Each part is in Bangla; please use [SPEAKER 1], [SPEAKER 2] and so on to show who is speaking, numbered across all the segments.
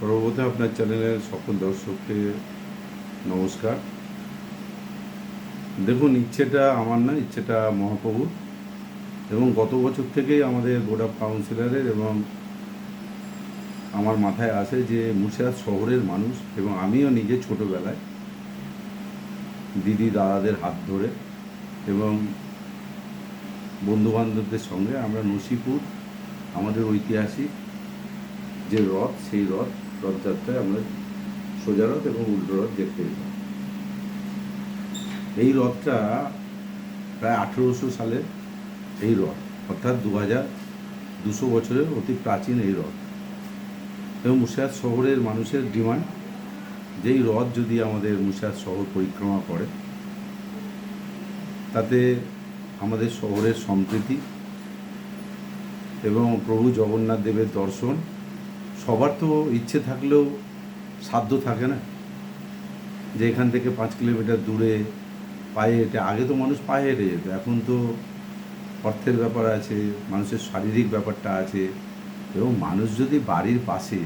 [SPEAKER 1] সর্বপ্রথম আপনার চ্যানেলের সকল দর্শককে নমস্কার। দেখুন, ইচ্ছেটা আমার না, ইচ্ছেটা মহাপ্রভুর। এবং গত বছর থেকেই আমাদের বোর্ড অফ কাউন্সিলরের এবং আমার মাথায় আসে যে মুর্শিদাবাদ শহরের মানুষ এবং আমিও নিজে ছোটোবেলায় দিদি দাদাদের হাত ধরে এবং বন্ধুবান্ধবদের সঙ্গে আমরা নসিপুর, আমাদের ঐতিহাসিক যে রথ, সেই রথ রথযাত্রায় আমরা সোজা রথ এবং উল্টো রথ দেখতে যেতাম এই রথটা প্রায় আঠেরোশো সালের এই রথ, অর্থাৎ দু হাজার দুশো বছরের অতি প্রাচীন এই রথ। এবং মুর্শিদাবাদ শহরের মানুষের ডিমান্ড যেই রথ যদি আমাদের মুর্শিদাবাদ শহর পরিক্রমা করে, তাতে আমাদের শহরের সম্প্রীতি এবং প্রভু জগন্নাথ দেবের দর্শন সবার তো ইচ্ছে থাকলেও সাধ্য থাকে না যে এখান থেকে পাঁচ কিলোমিটার দূরে পায়ে হেঁটে, আগে তো মানুষ পায়ে হেঁটে যেত, এখন তো অর্থের ব্যাপার আছে, মানুষের শারীরিক ব্যাপারটা আছে, এবং মানুষ যদি বাড়ির পাশে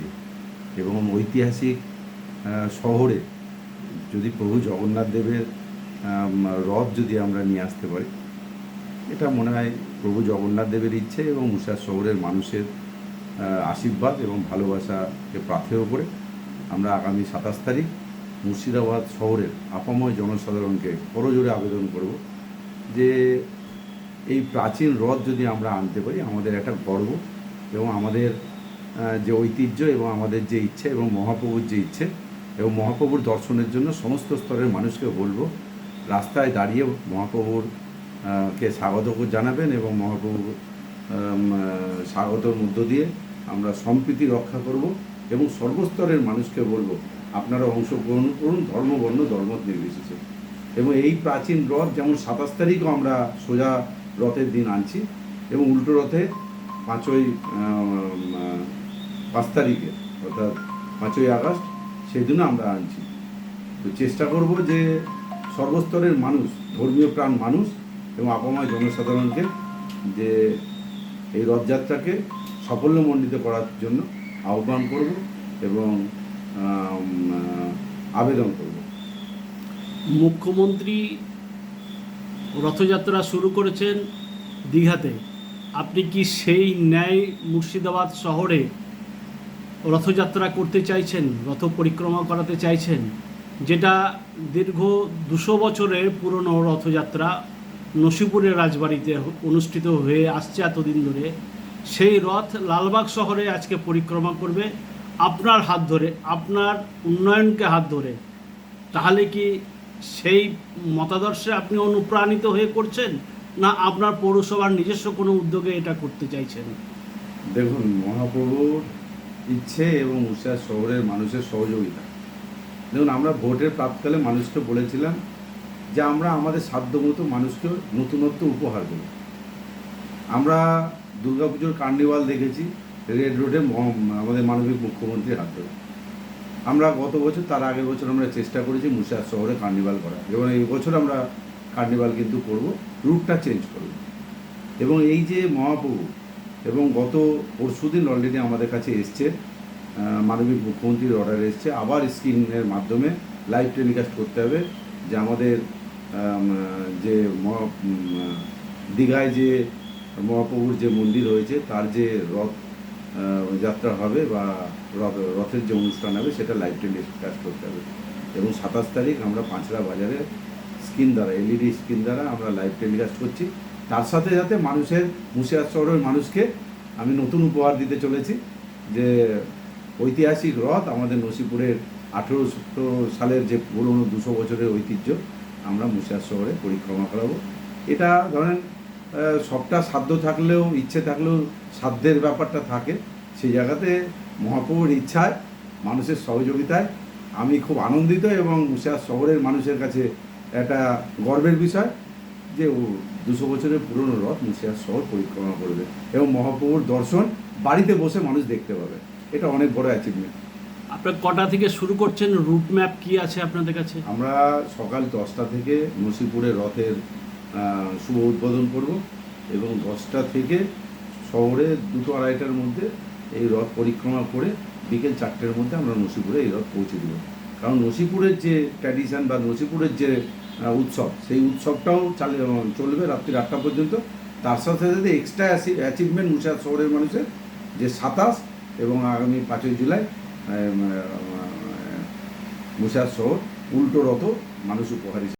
[SPEAKER 1] এবং ঐতিহাসিক শহরে যদি প্রভু জগন্নাথ দেবের রথ যদি আমরা নিয়ে আসতে পারি, এটা মনে হয় প্রভু জগন্নাথ দেবের ইচ্ছে এবং মুর্শিদাবাদ শহরের মানুষের আশীর্বাদ এবং ভালোবাসাকে প্রার্থেয় করে আমরা আগামী সাতাশ তারিখ মুর্শিদাবাদ শহরের আপাময় জনসাধারণকে করজোরে আবেদন করব যে এই প্রাচীন রথ যদি আমরা আনতে পারি, আমাদের একটা গর্ব এবং আমাদের যে ঐতিহ্য এবং আমাদের যে ইচ্ছে এবং মহাপ্রভুর যে ইচ্ছে এবং মহাপ্রভুর দর্শনের জন্য সমস্ত স্তরের মানুষকে বলব, রাস্তায় দাঁড়িয়ে মহাপ্রভুর কে স্বাগত জানাবেন এবং মহাপ্রভুর স্বাগতর মধ্য দিয়ে আমরা সম্প্রীতি রক্ষা করব এবং সর্বস্তরের মানুষকে বলব, আপনারা অংশগ্রহণ করুন ধর্মবর্ণ ধর্ম নির্বিশেষে। এবং এই প্রাচীন রথ, যেমন সাতাশ তারিখও আমরা সোজা রথের দিন আনছি এবং উল্টো রথে পাঁচই পাঁচ তারিখে, অর্থাৎ পাঁচই আগস্ট সেই দিনও আমরা আনছি। তো চেষ্টা করব যে সর্বস্তরের মানুষ, ধর্মীয় প্রাণ মানুষ এবং আপাময় জনসাধারণকে যে এই রথযাত্রাকে সাফল্যমণ্ডিত করার জন্য আহ্বান করব এবং আবেদন করব।
[SPEAKER 2] মুখ্যমন্ত্রী রথযাত্রা শুরু করেছেন দীঘাতে। আপনি কি সেই ন্যায় মুর্শিদাবাদ শহরে রথযাত্রা করতে চাইছেন, রথ পরিক্রমা করাতে চাইছেন, যেটা দীর্ঘ দুশো বছরের পুরনো রথযাত্রা নসিপুরের রাজবাড়িতে অনুষ্ঠিত হয়ে আসছে এতদিন ধরে? সেই রথ লালবাগ শহরে আজকে পরিক্রমা করবে। আপনার হাত ধরে, আপনার উন্নয়নকে হাত ধরে, তাহলে কি সেই মতাদর্শে আপনি অনুপ্রাণিত হয়ে করছেন? না আপনার পৌরসভার নিজস্ব কোনো উদ্যোগে এটা করতে চাইছেন?
[SPEAKER 1] দেখুন, মহাপ্রভুর ইচ্ছে এবং মুর্শিদাবাদ শহরের মানুষের সহযোগিতা। দেখুন, আমরা ভোটের প্রাতকালে মানুষকে বলেছিলাম যে আমরা আমাদের সাধ্যমতো মানুষকে নতুনত্ব উপহার দেব। আমরা দুর্গাপুজোর কার্নিভাল দেখেছি, রেড রোডে আমাদের মানবিক মুখ্যমন্ত্রীর হাত ধরে। আমরা গত বছর, তার আগের বছর আমরা চেষ্টা করেছি মুর্শিদাবাদ শহরে কার্নিভাল করা এবং এই বছর আমরা কার্নিভাল কিন্তু করব, রুটটা চেঞ্জ করব। এবং এই যে মহাপ্রভু এবং গত পরশু দিন অলরেডি আমাদের কাছে এসছে মানবিক মুখ্যমন্ত্রীর অর্ডার এসছে, আবার স্ক্রিনের মাধ্যমে লাইভ টেলিকাস্ট করতে হবে যে আমাদের যে দীঘায় যে মহাপ্রভুর যে মন্দির হয়েছে, তার যে রথ যাত্রা হবে বা রথ, রথের যে অনুষ্ঠান হবে, সেটা লাইভ টেলিকাস্ট করতে হবে। এবং সাতাশ তারিখ আমরা পাঁচড়া বাজারে স্ক্রিন দ্বারা এলইডি স্ক্রিন দ্বারা আমরা লাইভ টেলিকাস্ট করছি। তার সাথে সাথে মানুষের মুর্শিদাবাদ শহরের মানুষকে আমি নতুন উপহার দিতে চলেছি যে ঐতিহাসিক রথ আমাদের নসিপুরের আঠেরোশো সালের যে পুরনো দুশো বছরের ঐতিহ্য, আমরা মুর্শিদাবাদ শহরে পরিক্রমা করাবো। এটা ধরেন সবটা সাধ্য থাকলেও ইচ্ছে থাকলেও সাধ্যের ব্যাপারটা থাকে। সেই জায়গাতে মহাপ্রভুর ইচ্ছায় মানুষের সহযোগিতায় আমি খুব আনন্দিত এবং মুর্শিদাবাদ শহরের মানুষের কাছে একটা গর্বের বিষয় যে ও দুশো বছরের পুরনো রথ মুর্শিদাবাদ শহর পরিক্রমা করবে এবং মহাপ্রভুর দর্শন বাড়িতে বসে মানুষ দেখতে পাবে। এটা অনেক বড় অ্যাচিভমেন্ট
[SPEAKER 2] আপনার কটা থেকে শুরু করছেন? রুট ম্যাপ কি আছে আপনাদের কাছে?
[SPEAKER 1] আমরা সকাল দশটা থেকে নসিপুরে রথের শুভ উদ্বোধন করব এবং দশটা থেকে শহরে দুটো আড়াইটার মধ্যে এই রথ পরিক্রমা করে বিকেল চারটের মধ্যে আমরা নসিপুরে এই রথ পৌঁছে দেবো। কারণ নসিপুরের যে ট্র্যাডিশন বা নসিপুরের যে উৎসব, সেই উৎসবটাও চালে চলবে রাত্রি আটটা পর্যন্ত। তার সাথে সাথে এক্সট্রা অ্যাচিভমেন্ট মুর্শিদাবাদ শহরের মানুষের যে সাতাশ এবং আগামী পাঁচই জুলাই মুর্শিদাবাদ শহর উল্টো রথ মানুষ উপহার